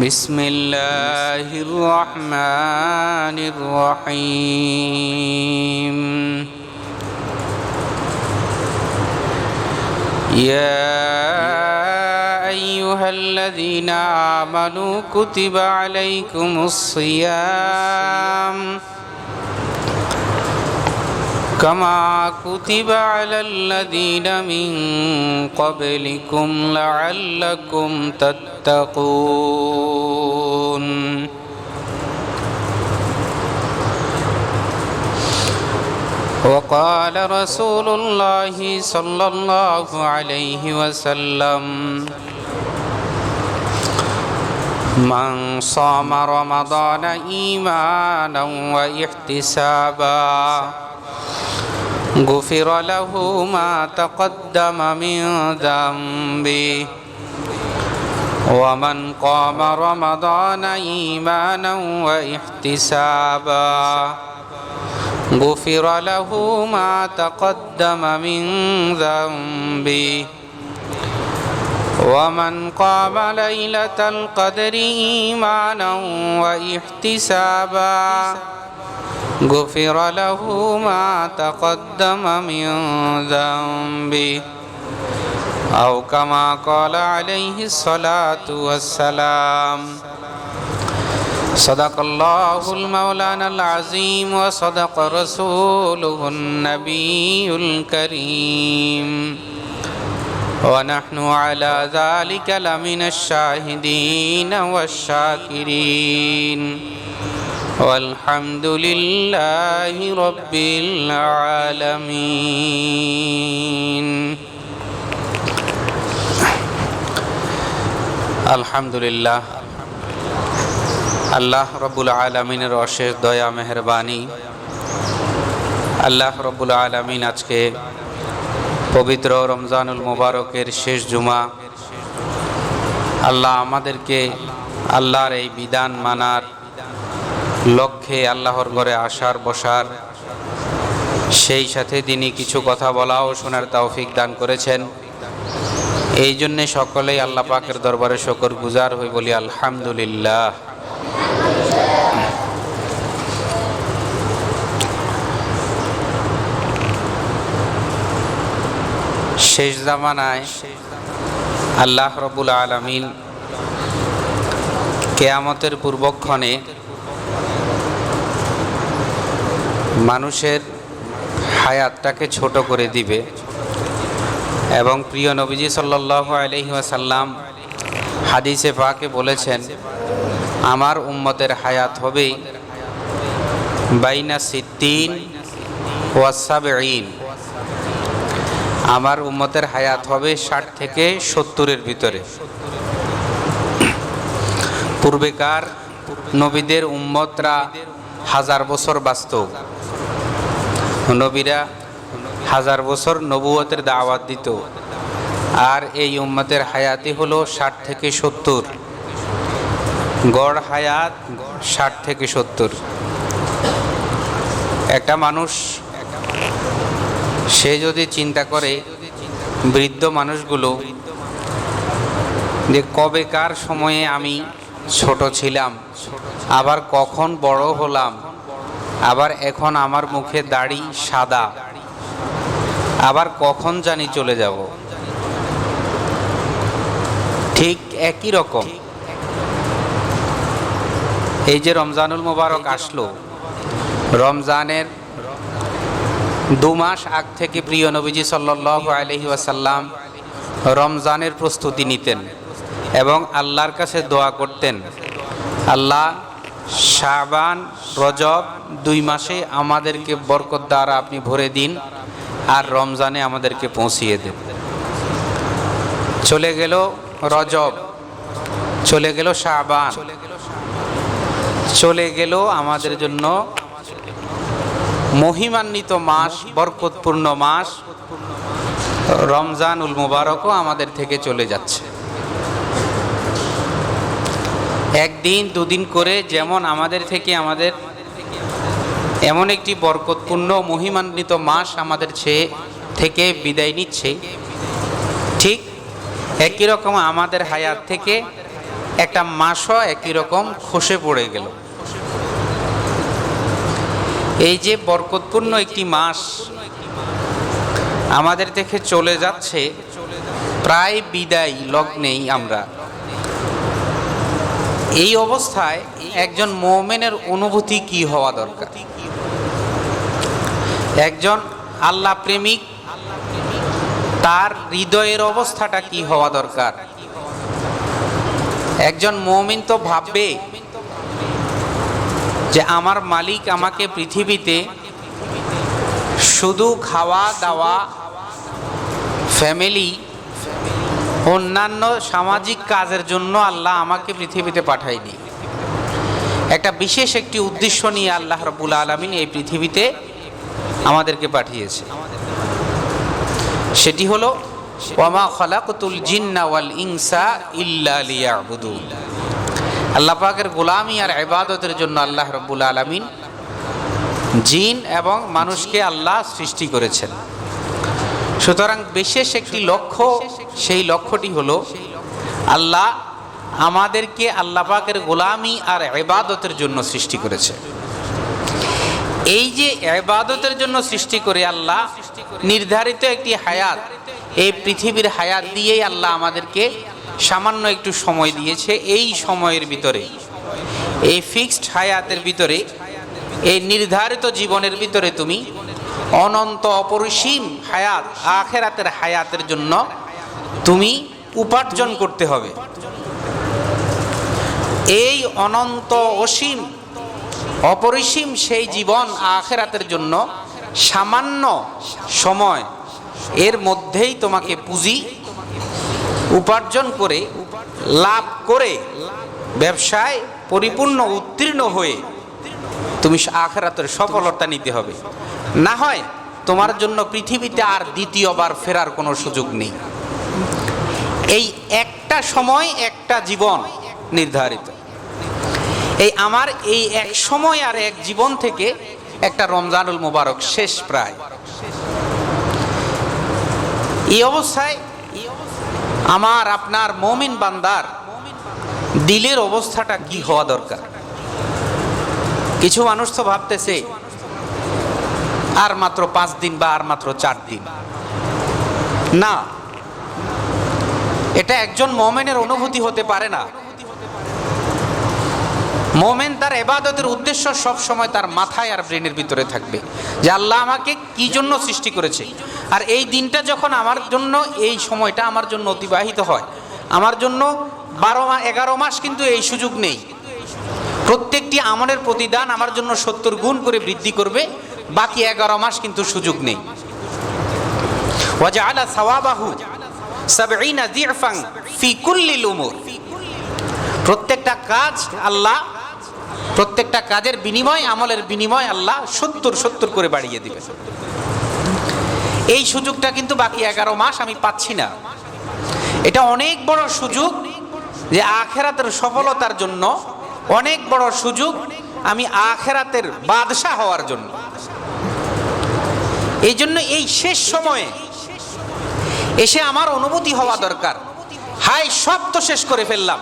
بسم الله الرحمن الرحيم. يا أيها الذين آمنوا كتب عليكم الصيام. كما كتب على الذين من قبلكم لعلكم تتقون. وقال رسول الله صلى الله عليه وسلم من صام رمضان إيمانا وإحتسابا غفر له ما تقدم من ذنبه. ومن قام رمضان إيمانا وإحتسابا. غفر له ما تقدم من ذنبه. ومن قام ليلة القدر إيمانا وإحتسابا. غفر له ما تقدم من ذنبه أو كما قال عليه الصلاة والسلام. صدق الله المولانا العظيم وصدق رسوله النبي الكريم. ونحن على ذلك لمن الشاهدين والشاكرين. والحمد لله رب العالمين الحمد لله আল্লাহ রব্বুল আলমিনের অশেষ দয়া মেহরবানি আল্লাহ রব্বুল আলমিন আজকে পবিত্র রমজানুল মুবারকের শেষ জুমা আল্লাহ আমাদেরকে আল্লাহর এই বিধান মানার লক্ষ্যে আল্লাহর ঘরে আসার, বসার। সেই সাথে তিনি কিছু কথা বলা ও শোনার তৌফিক দান করেছেন। এই জন্যে সকলেই আল্লাহ পাকের দরবারে শকর গুজার হই বলি আলহামদুলিল্লাহ। শেষ জামানায় আল্লাহ রবুল আলমিন কেয়ামতের পূর্বক্ষণে মানুষের হায়াতটাকে ছোট করে দিবে। এবং প্রিয় নবীজি সাল্লাহ আলহিহাসাল্লাম হাদিসে পাকে বলেছেন, আমার উম্মতের হায়াত হবে বাইনা সিদ্দিন ওয়াসাবেইন আমার উম্মতের হায়াত হবে ষাট থেকে সত্তরের ভিতরে। পূর্বেকার নবীদের উম্মতরা হাজার বছর বাস্তব। নবীরা হাজার বছর নবুয়তের দাওয়াত দিত। আর এই উম্মতের হায়াতি হলো ষাট থেকে সত্তর। গড় হায়াত ষাট থেকে সত্তর। একটা মানুষ, সে যদি চিন্তা করে বৃদ্ধ মানুষগুলো যে কবেকার সময়ে আমি ছোট ছিলাম, আবার কখন বড় হলাম আবার এখন আমার মুখে দাড়ি সাদা। আবার কখন জানি চলে যাব? ঠিক একই রকম। এই যে রমজানুল মোবারক আসলো, রমজানের দু মাস আগ থেকে প্রিয় নবীজি সাল্লাহ আলহি ওয়াসাল্লাম রমজানের প্রস্তুতি নিতেন এবং আল্লাহর কাছে দোয়া করতেন। আল্লাহ শাবান, রজব দুই মাসে আমাদেরকে বরকত দ্বারা আপনি ভরে দিন আর রমজানে আমাদেরকে পৌঁছিয়ে দেন। চলে গেল রজব, চলে গেল শাবান, চলে গেল আমাদের জন্য মহিমান্বিত মাস, বরকতপূর্ণ মাস। রমজানুল মুবারকও আমাদের থেকে চলে যাচ্ছে। একদিন, দুদিন করে যেমন আমাদের থেকে আমাদের এমন একটি বরকতপূর্ণ, মহিমান্বিত মাস আমাদের ছে- থেকে বিদায় নিচ্ছে। ঠিক একই রকম আমাদের হায়াত থেকে একটা মাসও একই রকম খসে পড়ে গেল। এই যে বরকতপূর্ণ একটি মাস আমাদের থেকে চলে যাচ্ছে, প্রায় বিদায় লগ্নেই আমরা। এই অবস্থায় একজন মোমেনের অনুভূতি কি হওয়া দরকার? একজন আল্লাহ প্রেমিক, তার হৃদয়ের অবস্থাটা কি হওয়া দরকার? একজন মমিন তো ভাববে যে আমার মালিক আমাকে পৃথিবীতে শুধু খাওয়া দাওয়া ফ্যামিলি অন্যান্য সামাজিক কাজের জন্য আল্লাহ আমাকে পৃথিবীতে পাঠায়নি। একটা বিশেষ একটি উদ্দেশ্য নিয়ে আল্লাহ রবুল আলমিন এই পৃথিবীতে আমাদেরকে পাঠিয়েছে। সেটি হলো, ওয়ামা খলাকতুল জিন্না ওয়াল ইনসা ইল্লা লিয়াবুদুন। আল্লাহ পাকের গোলামি আর ইবাদতের জন্য আল্লাহ রব্বুল আলামিন জিন এবং মানুষকে আল্লাহ সৃষ্টি করেছেন। সুতরাং বিশেষ একটি লক্ষ্য, সেই লক্ষ্যটি হলো আল্লাহ আমাদেরকে আল্লাহ পাকের গোলামি আর এবাদতের জন্য সৃষ্টি করেছে। এই যে এবাদতের জন্য সৃষ্টি করে আল্লাহ নির্ধারিত একটি হায়াত, এই পৃথিবীর হায়াত দিয়েই আল্লাহ আমাদেরকে সামান্য একটু সময় দিয়েছে। এই সময়ের ভিতরে, এই ফিক্সড হায়াতের ভিতরে, এই নির্ধারিত জীবনের ভিতরে তুমি অনন্ত অপরিসীম হায়াত, আখেরাতের হায়াতের জন্য তুমি উপার্জন করতে হবে। এই অনন্ত অসীম, অপরিসীম সেই জীবন আখেরাতের জন্য সামান্য সময় এর মধ্যেই তোমাকে পুঁজি উপার্জন করে, লাভ করে ব্যবসায় পরিপূর্ণ, উত্তীর্ণ হয়ে তুমি আখেরাতের সফলতা নিতে হবে। না হয় তোমার জন্য পৃথিবীতে আর দ্বিতীয়বার ফেরার কোনো সুযোগ নেই। এই একটা সময়, একটা জীবন নির্ধারিত। এই আমার এই এক সময় আর এক জীবন থেকে একটা রমজানুল মোবারক শেষ প্রায়। এই অবস্থায় আমার, আপনার মমিন বান্দার দিলের অবস্থাটা কি হওয়া দরকার? কিছু মানুষ তো ভাবতেছে, আর মাত্র পাঁচ দিন বা আর মাত্র চার দিন। না, এটা একজন মোমেনের অনুভূতি হতে পারে না। মোমেন তার এবাদতের উদ্দেশ্য সব সময় তার মাথায় আর ব্রেনের ভিতরে থাকবে, যে আল্লাহ আমাকে কি জন্য সৃষ্টি করেছে। আর এই দিনটা যখন আমার জন্য, এই সময়টা আমার জন্য অতিবাহিত হয়। আমার জন্য বারো এগারো মাস কিন্তু এই সুযোগ নেই। প্রত্যেকটি আমলের প্রতিদান আমার জন্য সত্তর গুণ করে বৃদ্ধি করবে, বাকি এগারো মাস কিন্তু সুযোগ নেই। ওয়াজআলা সাওয়াবাহু সাবঈনা যিফান ফি কুল্লিল উমুর। প্রত্যেকটা কাজ আল্লাহ, প্রত্যেকটা কাজের বিনিময়, আমলের বিনিময় আল্লাহ সত্তর সত্তর করে বাড়িয়ে দিবে। এই সুযোগটা কিন্তু বাকি এগারো মাস আমি পাচ্ছি না। এটা অনেক বড় সুযোগ যে আখেরাতের সফলতার জন্য অনেক বড় সুযোগ আমি আখেরাতের বাদশাহ হওয়ার জন্য। এই জন্য এই শেষ সময়ে এসে আমার অনুভূতি হওয়া দরকার। হাই সব তো শেষ করে ফেললাম।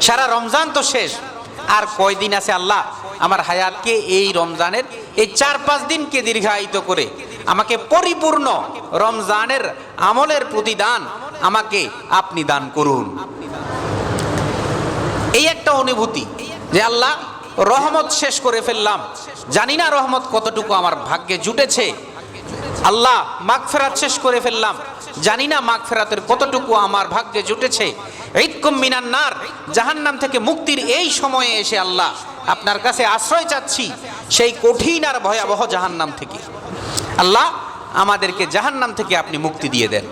সারা রমজান তো শেষ। আর কয়দিন আছে আল্লাহ? আমার হায়াতকে এই রমজানের, এই চার পাঁচ দিনকে দীর্ঘায়িত করে আমাকে পরিপূর্ণ রমজানের আমলের প্রতিদান আমাকে আপনি দান করুন। এই একটা অনুভূতি। যে আল্লাহ, রহমত শেষ করে ফেললাম। জানি না রহমত কতটুকু আমার ভাগ্যে জুটেছে। আল্লাহ মাঘ ফেরাত শেষ করে ফেললাম। জানি না মাঘ ফেরাতের কতটুকু আমার ভাগ্যে জুটেছে। ঈদকুম মিনান নার, জাহান্নাম থেকে মুক্তির এই সময়ে এসে আল্লাহ আপনার কাছে আশ্রয় চাচ্ছি সেই কঠিন আর ভয়াবহ জাহান্নাম থেকে। আল্লাহ আমাদেরকে জাহান্নাম থেকে আপনি মুক্তি দিয়ে দেন।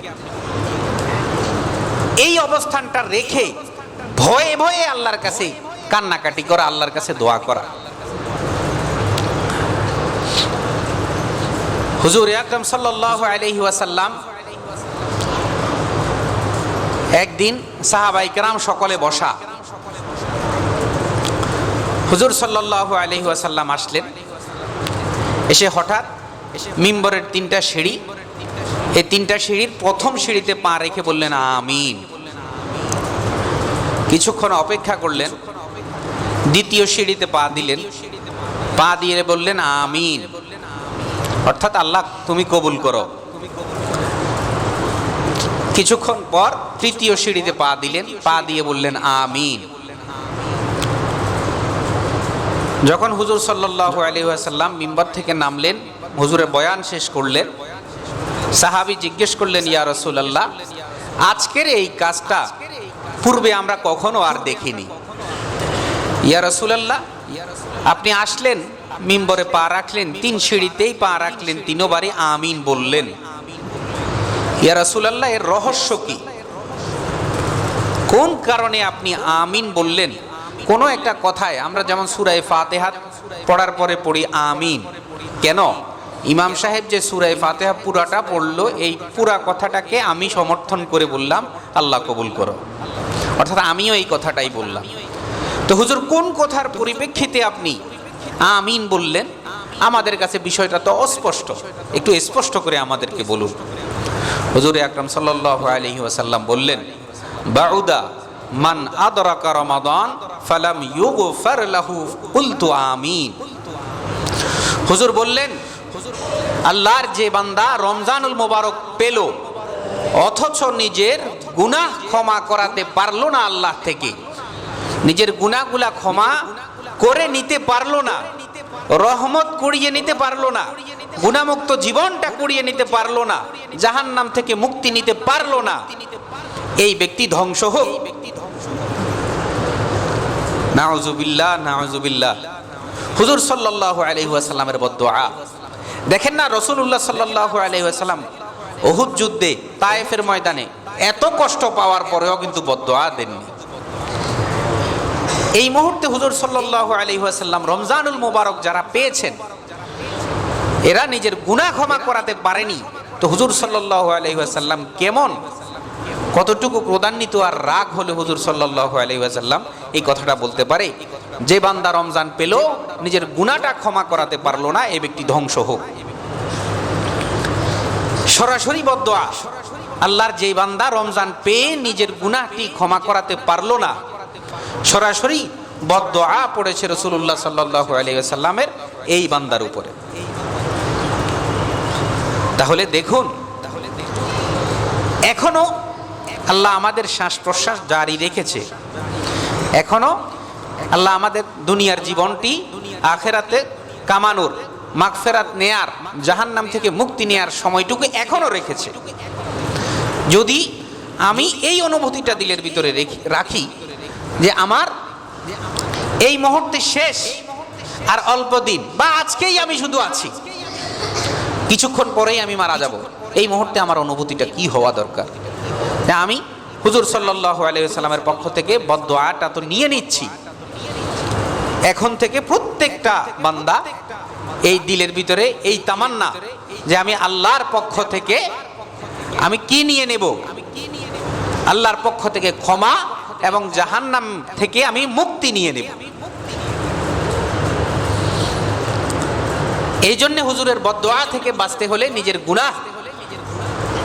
এই অবস্থানটা রেখে ভয়ে ভয়ে আল্লাহর কাছে কান্নাকাটি করা, আল্লাহর কাছে দোয়া করা। হুজুর আকরম সাল্লাল্লাহু আলাইহি ওয়াসাল্লাম একদিন সাহাবাই কেরাম সকলে বসা। হুজুর সাল্লাল্লাহু আলাইহি ওয়াসাল্লাম আসলেন। এসে হঠাৎ মিম্বরের তিনটা সিঁড়ি, এই তিনটা সিঁড়ির প্রথম সিঁড়িতে পা রেখে বললেন, আমিন। কিছুক্ষণ অপেক্ষা করলেন। দ্বিতীয় সিঁড়িতে পা দিলেন। পা দিয়ে বললেন, আমিন। অর্থাৎ আল্লাহ, তুমি কবুল করো। কিছুক্ষণ পর তৃতীয় সিঁড়িতে পা দিলেন, পা দিয়ে বললেন, আমিন। যখন হুজুর সাল্লাহ আলী আসাল্লাম মিম্বর থেকে নামলেন হুজুরের বয়ান শেষ করলেন। সাহাবি জিজ্ঞেস করলেন, ইয়া রসুলাল্লাহ, আজকের এই কাজটা পূর্বে আমরা কখনো আর দেখিনি? ইয়া রসুলাল্লাহ, আপনি আসলেন, মিম্বরে পা রাখলেন, তিন সিঁড়িতেই পা রাখলেন তিনবারই আমিন বললেন। ইয়া রসুলাল্লাহ, এর রহস্য কি? কোন কারণে আপনি আমিন বললেন? কোনো একটা কথায়, আমরা যেমন সুরায় ফাতেহাত পড়ার পরে পড়ি আমিন। কেন? ইমাম সাহেব যে সুরায় ফাতেহা পুরাটা পড়ল, এই পুরা কথাটাকে আমি সমর্থন করে বললাম, আল্লাহ কবুল করো। অর্থাৎ আমিও এই কথাটাই বললাম। তো হুজুর, কোন কথার পরিপ্রেক্ষিতে আপনি আমিন বললেন? আমাদের কাছে বিষয়টা তো অস্পষ্ট। একটু স্পষ্ট করে আমাদেরকে বলুন। হুজুর আকরম সাল্লাহ আলহি ওয়াসাল্লাম বললেন, বাউদা মান আদরাকা রমাদান ফালাম ইউগফার লাহু কুলতু আমিন। হুজুর বললেন, আল্লাহর যে বান্দা রমজানুল মোবারক পেল, অথচ নিজের গুনাহ ক্ষমা করাতে পারল না আল্লাহ থেকে। নিজের গুনাহগুলা ক্ষমা করে নিতে পারল না, রহমত কুড়িয়ে নিতে পারল না, গুণামুক্ত জীবনটা কুড়িয়ে নিতে পারল না জাহান নাম থেকে মুক্তি নিতে পারল না, এই ব্যক্তি ধ্বংস হোক। নাউজুবিল্লাহ নাউজুবিল্লাহ হুজুর সাল্লাহ আলহিহাসাল্লামের বদোয়া দেখেন না রসুল্লাহ সাল্লাহ আলহিহাসাল্লাম অহুদ যুদ্ধে তায়েফের ময়দানে এত কষ্ট পাওয়ার পরেও কিন্তু বদোয়া দেননি। এই মুহূর্তে হুজুর সাল্লাহ আলহিহাসাল্লাম রমজানুল মুবারক যারা পেয়েছেন, এরা নিজের গুণা ক্ষমা করাতে পারেনি। তো হুজুর সাল্লাহ আলহিহাসাল্লাম কেমন? কতটুকু ক্রোধান্বিত আর রাগ হলে হুজুর সাল্লাহ আলহিহাসাল্লাম এই কথাটা বলতে পারে, যে বান্দা রমজান পেল, নিজের গুণাটা ক্ষমা করাতে পারল না, এ ব্যক্তি ধ্বংস হোক। সরাসরি বদোয়া আল্লাহর যে বান্দা রমজান পেয়ে নিজের গুনাহটি ক্ষমা করাতে পারল না সরাসরি বদোয়া পড়েছে রসুল্লাহ সাল্লাহ আলিয়াল্লামের এই বান্দার উপরে। তাহলে দেখুন, এখনও আল্লাহ আমাদের শ্বাস প্রশ্বাস জারি রেখেছে। এখনও আল্লাহ আমাদের দুনিয়ার জীবনটি আখেরাতে কামানোর, মাগফেরাত নেয়ার, জাহান্নাম থেকে মুক্তি নেয়ার সময়টুকু এখনও রেখেছে। যদি আমি এই অনুভূতিটা দিলের ভিতরে রাখি যে আমার এই মুহূর্তে শেষ আর অল্প দিন। বা আজকেই আমি শুধু আছি। কিছুক্ষণ পরেই আমি মারা যাব। এই মুহূর্তে আমার অনুভূতিটা কি হওয়া দরকার? আমি হুজুর সাল্লাহ আলাইসাল্লামের পক্ষ থেকে বদোয়াটা তো নিয়ে নিচ্ছি। এখন থেকে প্রত্যেকটা বান্দা এই দিলের ভিতরে এই তামান্না যে আমি আল্লাহর পক্ষ থেকে আমি কি নিয়ে নেব? আল্লাহর পক্ষ থেকে ক্ষমা এবং জাহান্নাম থেকে আমি মুক্তি নিয়ে নেব। এই জন্য হুজুরের বদোয়া থেকে বাঁচতে হলে নিজের গুনাহ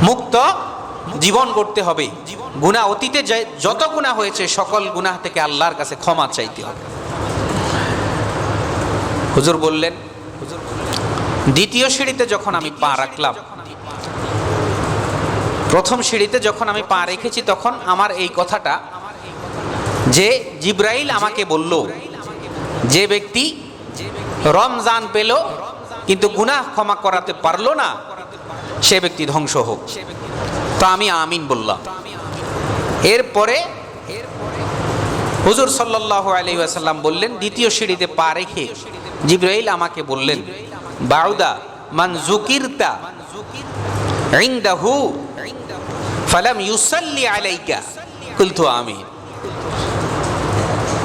মুক্ত জীবন করতে হবে। গুণা অতীতে যত গুণা হয়েছে, সকল গুনাহ থেকে আল্লাহর কাছে ক্ষমা চাইতে হবে। হুজুর বললেন, দ্বিতীয় সিঁড়িতে যখন আমি পা রাখলাম, প্রথম সিঁড়িতে যখন আমি পা রেখেছি, তখন আমার এই কথাটা যে জিব্রাইল আমাকে বলল, যে ব্যক্তি রমজান পেল, কিন্তু গুনাহ ক্ষমা করাতে পারল না, সে ব্যক্তি ধ্বংস হোক। তো আমি আমিন বললাম। এরপরে হুজুর সাল্লাহ আলী আসাল্লাম বললেন, দ্বিতীয় সিঁড়িতে পা রেখে জিব্রাইল আমাকে বললেন, বাউদা মান জুকিরতা ইনদাহু, ফালাম ইউসাল্লি আলাইকা। কুলতু আমিন।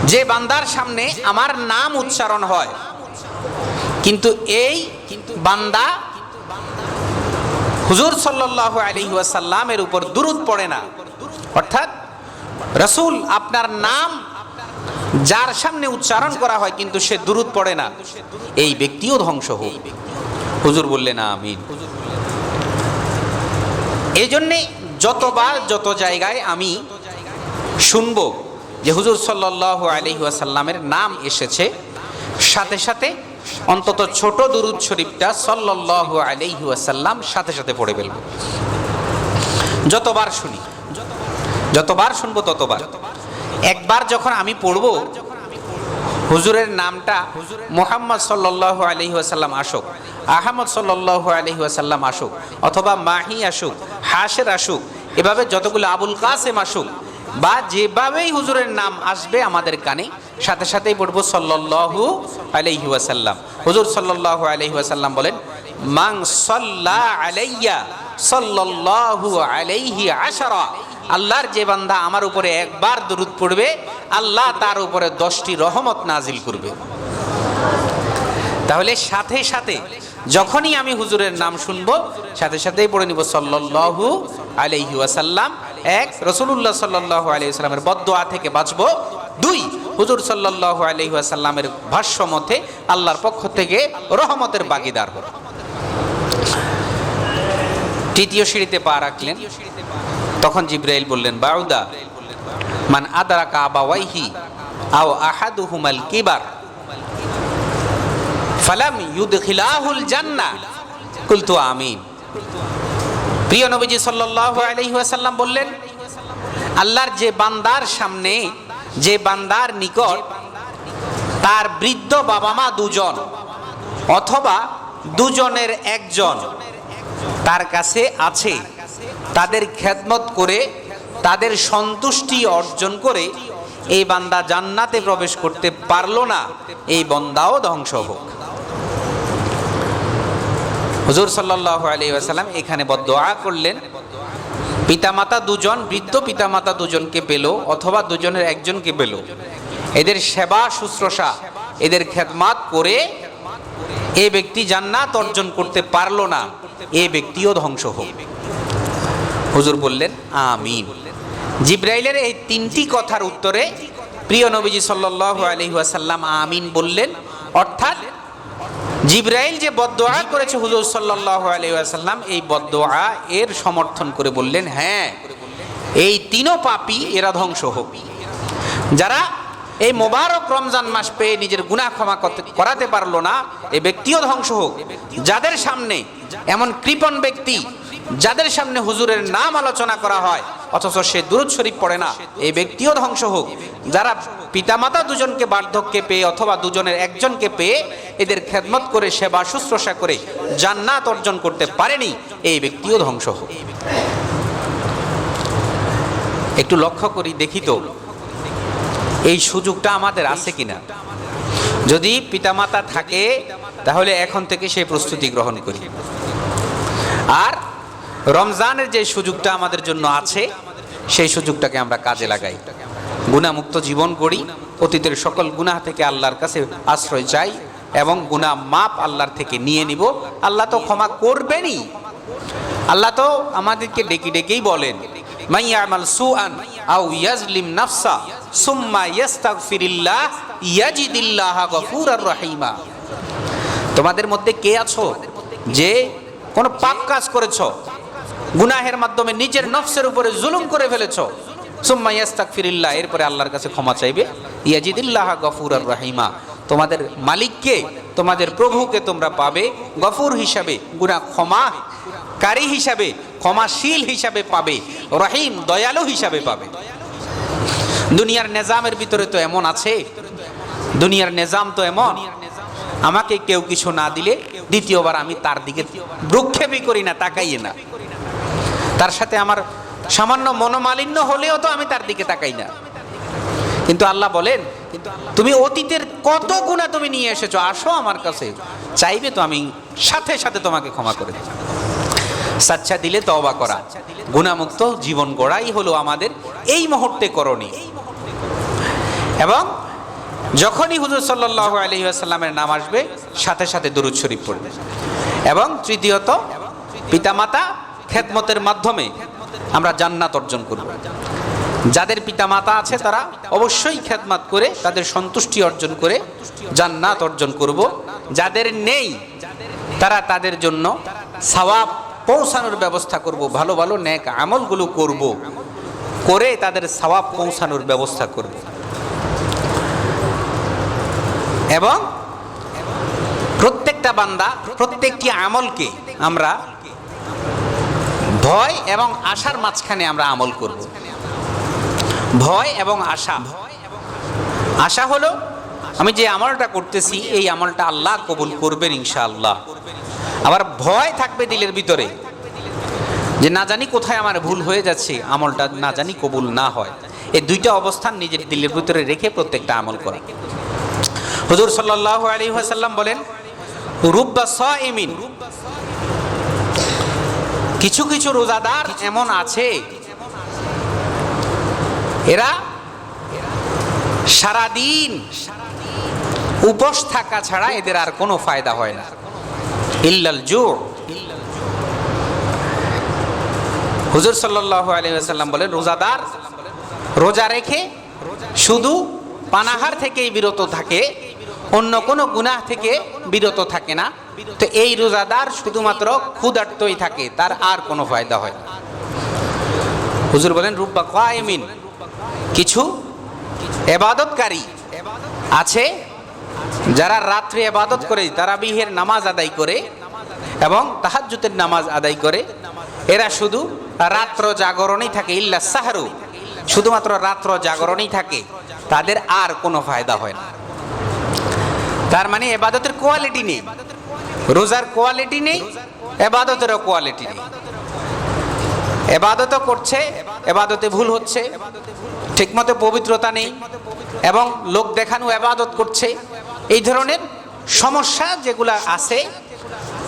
যে বান্দার সামনে আমার নাম উচ্চারণ হয়। কিন্তু এই বান্দা হুজুর সাল্লাহ আলহি ওয়াসাল্লামের উপর দুরুদ পড়ে না। অর্থাৎ রসুল আপনার নাম যার সামনে উচ্চারণ করা হয় কিন্তু সে দুরুদ পড়ে না। এই ব্যক্তিও ধ্বংস হোক। হুজুর বললেন, আমিন। এই জন্যে যতবার যত জায়গায় আমি শুনব যে হুজুর সাল্লাহ আলহি ওয়াসাল্লামের নাম এসেছে, সাথে সাথে অন্তত ছোট দুরুদ শরীফটা সাল্লাহ আলহি ওয়াসাল্লাম সাথে সাথে পড়ে ফেলব। যতবার শুনি, যতবার শুনব ততবার। একবার যখন আমি পড়ব, হুজুরের নামটা মোহাম্মদ সাল্লাহ আলহি আসাল্লাম আসুক, আহমদ সাল্লাহ আলহি আসাল্লাম আসুক, অথবা মাহি আসুক হাসের আসুক, এভাবে যতগুলো আবুল কাসেম আসুক বা যেভাবেই হুজুরের নাম আসবে আমাদের কানে, সাথে সাথেই পড়ব সাল্লাহু আলহি আসাল্লাম হুজুর সাল্লাহ আলহি আসাল্লাম বলেন মাং সাল্লাহ আলাইয়া সাল্লাহু আলাইহি আশারা। আল্লাহর যে বান্দা আমার উপরে একবার দরুদ পড়বে, আল্লাহ তার উপরে দশটি রহমত নাজিল করবে। তাহলে সাথে সাথে যখনই আমি হুজুরের নাম শুনব, সাথে সাথেই পড়ে নিব সাল্লাহু আলাইহি ওয়াসাল্লাম। এক রসুল্লাহ সাল্লাহ আলাইহি সাল্লামের বদোয়া থেকে বাঁচবো। দুই, হুজুর সাল্লাহ আলাইহি ভাষ্য মতে আল্লাহর পক্ষ থেকে রহমতের বাগিদার হব তৃতীয় সিঁড়িতে পা রাখলেন। তখন জিব্রাইল বললেন, বাউদা, মান আদারা কাবা ওয়াইহি আও আহাদুহুমাল কিবার। ফালাম ইউদখিলাহুল জান্নাহ কুলতু, আমিন। প্রিয় নবীজি সাল্লাল্লাহু আলাইহি ওয়াসাল্লাম বললেন, আল্লাহর যে বান্দার সামনে, যে বান্দার নিকট তার বৃদ্ধ বাবা মা দুজন অথবা দুজনের একজন তার কাছে আছে, তাদের খেদমত করে, তাদের সন্তুষ্টি অর্জন করে এই বান্দা জান্নাতে প্রবেশ করতে পারল না, এই বন্দাও ধ্বংস হোক। হুজুর সাল্লাহ আলী আসাল্লাম এখানে বদোয়া করলেন। পিতামাতা দুজন, বৃদ্ধ পিতামাতা দুজনকে পেল অথবা দুজনের একজনকে পেল। এদের সেবা, শুশ্রূষা, এদের খেদমাত করে এ ব্যক্তি জান্নাত অর্জন করতে পারল না, এ ব্যক্তিও ধ্বংস হোক। হুজুর বললেন, আমিন। জিব্রাইলের এই তিনটি কথার উত্তরে প্রিয় নবীজি সাল্লাহ আলহি আসাল্লাম আমিন বললেন। অর্থাৎ জিব্রাইল যে বদোয়া করেছে হুজুর সাল্লাহ এই বদোয়া এর সমর্থন করে বললেন হ্যাঁ এই তিনও পাপি এরা ধ্বংস হোক। যারা এই মোবারক রমজান মাস পেয়ে নিজের গুনাহ ক্ষমা করতে- পারল না, এ ব্যক্তিও ধ্বংস হোক। যাদের সামনে এমন কৃপণ ব্যক্তি, যাদের সামনে হুজুরের নাম আলোচনা করা হয়, অথচ সে দুরুদ শরীফ পড়ে না এই ব্যক্তিও ধ্বংস হোক। যারা পিতামাতা দুজনকে বার্ধক্যে পেয়ে অথবা দুজনের একজনকে পেয়ে এদের খেদমত করে, সেবা, শুশ্রূষা করে জান্নাত অর্জন করতে পারেনি, এই ব্যক্তিও ধ্বংস হোক। একটু লক্ষ্য করি, দেখি তো, এই সুযোগটা আমাদের আছে কিনা? যদি পিতামাতা থাকে, তাহলে এখন থেকে সেই প্রস্তুতি গ্রহণ করি। আর রমজানের যে সুযোগটা আমাদের জন্য আছে, সেই সুযোগটাকে আমরা কাজে লাগাই। গুণামুক্ত জীবন করি। অতীতের সকল গুনাহ থেকে আল্লাহর কাছে আশ্রয় চাই এবং গুনাহ মাপ আল্লাহর থেকে নিয়ে নিব। আল্লাহ তো ক্ষমা করবেনই। আল্লাহ তো আমাদেরকে ডেকে ডেকেই বলেন মাইয়ামাল ইয়াজলিম নাফসা, সুম্মা রহিমা। তোমাদের মধ্যে কে আছো যে কোন পাপ কাজ করেছ, গুনাহের মাধ্যমে নিজের নফসের উপরে জুলুম করে ফেলেছো? সুম্মা এরপরে আল্লাহর কাছে ক্ষমা চাইবে। ইয়াজিদিল্লাহ গফুরার রহিমা, তোমাদের মালিককে, তোমাদের প্রভুকে তোমরা পাবে, গফুর হিসাবে গুনাহ ক্ষমা কারী হিসাবে, ক্ষমাশীল হিসাবে পাবে, রহিম, দয়ালু হিসাবে পাবে। দুনিয়ার নিজামের ভিতরে তো এমন আছে, দুনিয়ার নিজাম তো এমন, আমাকে কেউ কিছু না দিলে দ্বিতীয়বার আমি তার দিকে ভ্রুক্ষেপই করি না, তাকাইয়ে না। তার সাথে আমার সামান্য মনোমালিন্য হলেও তো আমি তার দিকে তাকাই না। কিন্তু আল্লাহ বলেন, তুমি অতীতের কত গুণা তুমি নিয়ে এসেছ, আসো আমার কাছে। চাইবে তো আমি সাথে সাথে তোমাকে ক্ষমা করে দেব। সাচ্চা দিলে তওবা করা। গুণামুক্ত জীবন গড়াই হলো আমাদের এই মুহূর্তে করণীয়। এবং যখনই হুজুর সাল্লাহ আলহি আসাল্লামের নাম আসবে, সাথে সাথে দুরুদ শরীফ পড়বে। এবং তৃতীয়ত, পিতামাতা খেদমতের মাধ্যমে আমরা জান্নাত অর্জন করব। যাদের পিতা মাতা আছে, তারা অবশ্যই খেদমাত করে তাদের সন্তুষ্টি অর্জন করে জান্নাত অর্জন করব। যাদের নেই, তারা তাদের জন্য সওয়াব পৌঁছানোর ব্যবস্থা করব, ভালো ভালো ন্যাক আমলগুলো করব। করে তাদের সওয়াব পৌঁছানোর ব্যবস্থা করব। এবং প্রত্যেকটা বান্দা, প্রত্যেকটি আমলকে আমরা ভয় এবং আশার মাঝখানে আমরা আমল করব। ভয় এবং আশা। আশা হলো, আমি যে আমলটা করতেছি, এই আমলটা আল্লাহ কবুল করবেন ইনশাআল্লাহ। আবার ভয় থাকবে দিলের ভিতরে। যে না জানি কোথায় আমার ভুল হয়ে যাচ্ছে, আমলটা না জানি কবুল না হয়। এই দুইটা অবস্থান নিজের দিলের ভিতরে রেখে প্রত্যেকটা আমল করা। হুজুর সাল্লাহ আলী সাল্লাম বলেন, রুব্বা সাইমিন কিছু কিছু রোজাদার এমন আছে। এরা সারাদিন উপোস থাকা ছাড়া এদের আর কোনো ফায়দা হয় না। ইল্লাল জোর হুজুর সাল্লাহ বলেন, রোজাদার রোজা রেখে শুধু পানাহার থেকেই বিরত থাকে অন্য কোনো গুনাহ থেকে বিরত থাকে না। তো এই রোজাদার শুধুমাত্র ক্ষুধার্তই থাকে, তার আর কোনো ফায়দা হয় হুজুর বলেন রূপা কায়েমিন কিছু এবাদতকারী আছে যারা রাত্রে এবাদত করে তারা বিহের নামাজ আদায় করে এবং তাহাজ্জুতের নামাজ আদায় করে। এরা শুধু রাত্র জাগরণেই থাকে, ইল্লা সাহারু, শুধুমাত্র রাত্র জাগরণেই থাকে, তাদের আর কোনো ফায়দা হয় না। তার মানে এবাদতের কোয়ালিটি নেই। রোজার কোয়ালিটি নেই, এবাদতেরও কোয়ালিটি নেই। এবাদতও করছে, এবাদতে ভুল হচ্ছে, ঠিকমতো পবিত্রতা নেই এবং লোক দেখানো এবাদত করছে। এই ধরনের সমস্যা যেগুলা আছে,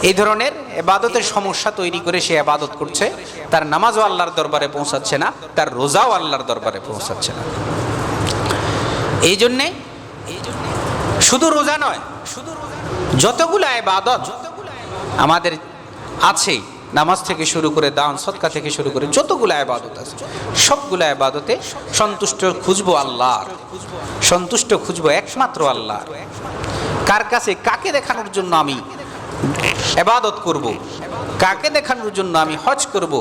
এই ধরনের এবাদতের সমস্যা তৈরি করে সে এবাদত করছে। তার নামাজও আল্লাহর দরবারে পৌঁছাচ্ছে না, তার রোজাও আল্লাহর দরবারে পৌঁছাচ্ছে না। এই জন্যে শুধু রোজা নয়, শুধু যতগুলো এবাদত আমাদের আছে, নামাজ থেকে শুরু করে দান সৎকা থেকে শুরু করে যতগুলো আবাদত আছে, সবগুলো আবাদতে সন্তুষ্ট খুঁজবো আল্লাহর, সন্তুষ্ট খুঁজবো একমাত্র আল্লাহর কার কাছে, কাকে দেখানোর জন্য আমি এবাদত করব। কাকে দেখানোর জন্য আমি হজ করব।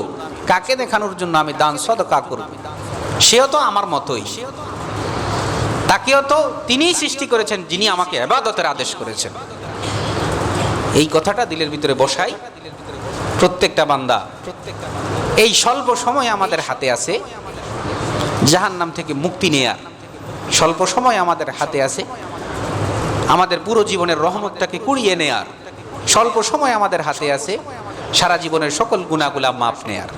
কাকে দেখানোর জন্য আমি দান, সদকা করব সেও তো আমার মতোই তাকেও তো তিনিই সৃষ্টি করেছেন, যিনি আমাকে এবাদতের আদেশ করেছেন। এই কথাটা দিলের ভিতরে বসাই। প্রত্যেকটা বান্দা, এই স্বল্প সময় আমাদের হাতে আছে। জাহান নাম থেকে মুক্তি নেয়ার স্বল্প সময় আমাদের হাতে আছে। আমাদের পুরো জীবনের রহমতটাকে কুড়িয়ে নেয়ার। স্বল্প সময় আমাদের হাতে আছে। সারা জীবনের সকল গুণাগুলা মাপ নেয়ার।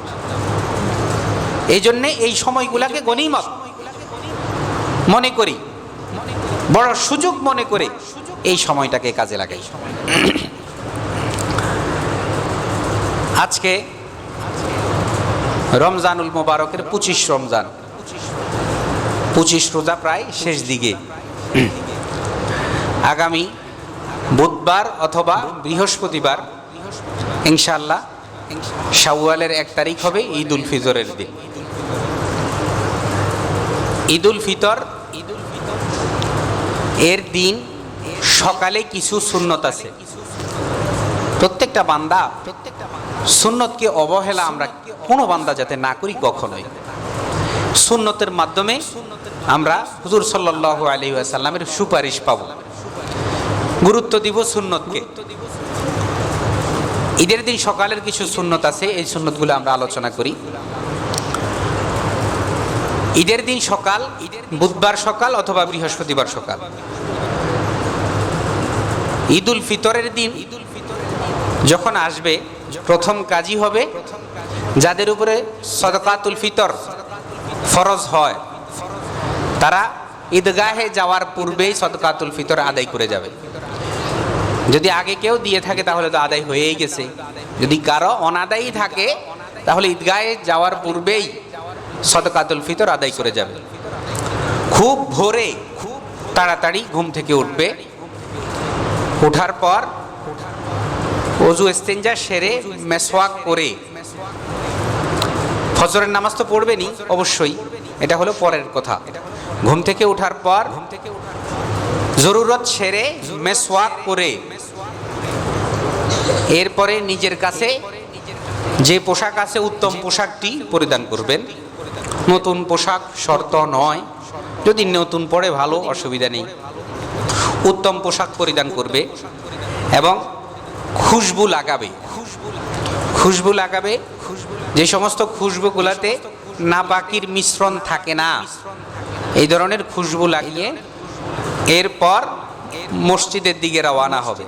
এই জন্যে এই সময়গুলাকে গণিমত মনে করি। বড় সুযোগ মনে করে এই সময়টাকে কাজে লাগাই। আজকে রমজানুল মোবারকের পঁচিশ রমজান। পঁচিশ রোজা প্রায় শেষ দিকে। আগামী বুধবার অথবা বৃহস্পতিবার ইনশাল্লাহ শাওয়ালের এক তারিখ হবে ঈদ উল ফিজরের দিন। ঈদ উল ফিতর, এর দিন সকালে কিছু সুন্নত আছে। প্রত্যেকটা বান্দা প্রত্যেকটা সুন্নতকে অবহেলা আমরা কোনো বান্দা যাতে না করি কখনোই। সুন্নতের মাধ্যমে আমরা হুজুর সাল্লাহ আলী আসাল্লামের সুপারিশ পাব। গুরুত্ব দিব সুন্নতকে। ঈদের দিন সকালের কিছু সুন্নত আছে, এই সুন্নতগুলো আমরা আলোচনা করি। ঈদের দিন সকাল, বুধবার সকাল অথবা বৃহস্পতিবার সকাল। ঈদ উল ফিতরের দিন যখন আসবে, প্রথম কাজই হবে যাদের উপরে সদকাতুল ফিতর ফরজ হয়। তারা ঈদগাহে যাওয়ার পূর্বেই সদকাতুল ফিতর আদায় করে যাবে। যদি আগে কেউ দিয়ে থাকে, তাহলে তো আদায় হয়েই গেছে। যদি কারও অনাদায়ী থাকে, তাহলে ঈদগাহে যাওয়ার পূর্বেই সদকাতুল ফিতর আদায় করে যাবে। খুব ভোরে খুব তাড়াতাড়ি ঘুম থেকে উঠবে। ওঠার পর অজু এস্তেঞ্জা সেরে মেসওয়াক করে। ফজরের নামাজ তো পড়বেনি অবশ্যই। এটা হলো পরের কথা। ঘুম থেকে ওঠার পর ঘুম থেকে জরুরত সেরে মেসওয়াক করে। এরপরে নিজের কাছে যে পোশাক আছে, উত্তম পোশাকটি পরিধান করবেন। নতুন পোশাক শর্ত নয়। যদি নতুন পরে ভালো, অসুবিধা নেই। উত্তম পোশাক পরিধান করবে এবং খুশবু লাগাবে। খুশবু লাগাবে, যে সমস্ত খুশবুগুলাতে না বাকির মিশ্রণ থাকে না, এই ধরনের খুশবু লাগিয়ে এরপর মসজিদের দিকে রওয়ানা হবে।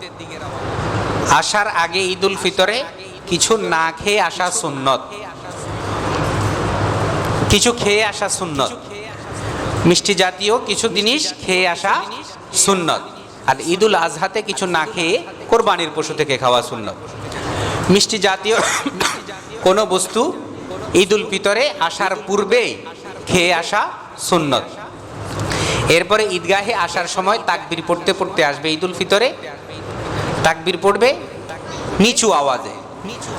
আসার আগে ঈদ উল ফিতরে কিছু না খেয়ে আসা সুন্নত। কিছু খেয়ে আসা সুন্নত। মিষ্টি জাতীয় কিছু জিনিস খেয়ে আসা সুন্নত। আর ঈদুল আজহাতে কিছু না খেয়ে কোরবানির পশু থেকে খাওয়া সুন্নত। মিষ্টি জাতীয় কোনো বস্তু ঈদুল ফিতরে আসার পূর্বে খেয়ে আসা সুন্নত। এরপরে ঈদগাহে আসার সময় তাকবির পড়তে পড়তে আসবে ঈদুল ফিতরে। তাকবির পড়বে নিচু আওয়াজে।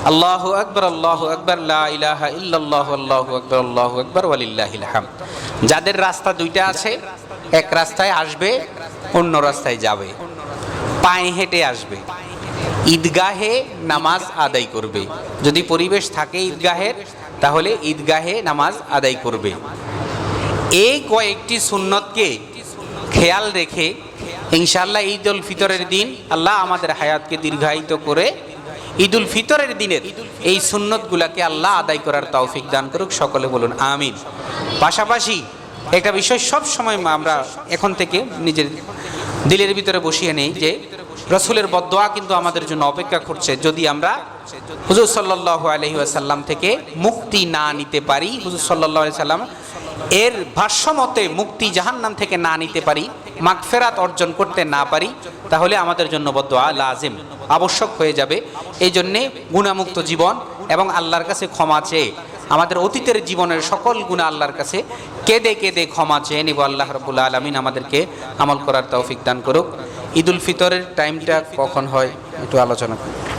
আল্লাহ আকবর আল্লাহ আকবর ইলাহা ইল্লাল্লাহু, আল্লাহু আকবর আকবর যাদের রাস্তা দুইটা আছে, এক রাস্তায় আসবে, অন্য রাস্তায় যাবে। পায়ে হেঁটে আসবে। ঈদগাহে নামাজ আদায় করবে। যদি পরিবেশ থাকে ঈদগাহের, তাহলে ঈদগাহে নামাজ আদায় করবে। এই কয়েকটি সুন্নতকে খেয়াল রেখে ইনশাল্লাহ ঈদ উল ফিতরের দিন আল্লাহ আমাদের হায়াতকে দীর্ঘায়িত করে ঈদ উল ফিতরের দিনের এই সুন্নতগুলাকে আল্লাহ আদায় করার তৌফিক দান করুক, সকলে বলুন, আমিন। পাশাপাশি একটা বিষয় সব সময় আমরা এখন থেকে নিজের দিলের ভিতরে বসিয়ে নেই যে, রসুলের বদোয়া কিন্তু আমাদের জন্য অপেক্ষা করছে। যদি আমরা হুজুর সাল্লাহ আলহি আসাল্লাম থেকে মুক্তি না নিতে পারি, হুজুর সাল্লাহ সাল্লাম এর ভাষ্যমতে মুক্তি জাহান্নাম থেকে না নিতে পারি মাগফেরাত অর্জন করতে না পারি, তাহলে আমাদের জন্য বদোয়া লাজিম, আবশ্যক হয়ে যাবে। এই জন্যে গুণামুক্ত জীবন এবং আল্লাহর কাছে ক্ষমা চেয়ে, আমাদের অতীতের জীবনের সকল গুণা আল্লাহর কাছে কেঁদে কেঁদে ক্ষমা চেয়ে নিব। আল্লাহ রবুল্লা আলমিন আমাদেরকে আমল করার তৌফিক দান করুক। ঈদুল ফিতরের টাইমটা কখন হয়, একটু আলোচনা করি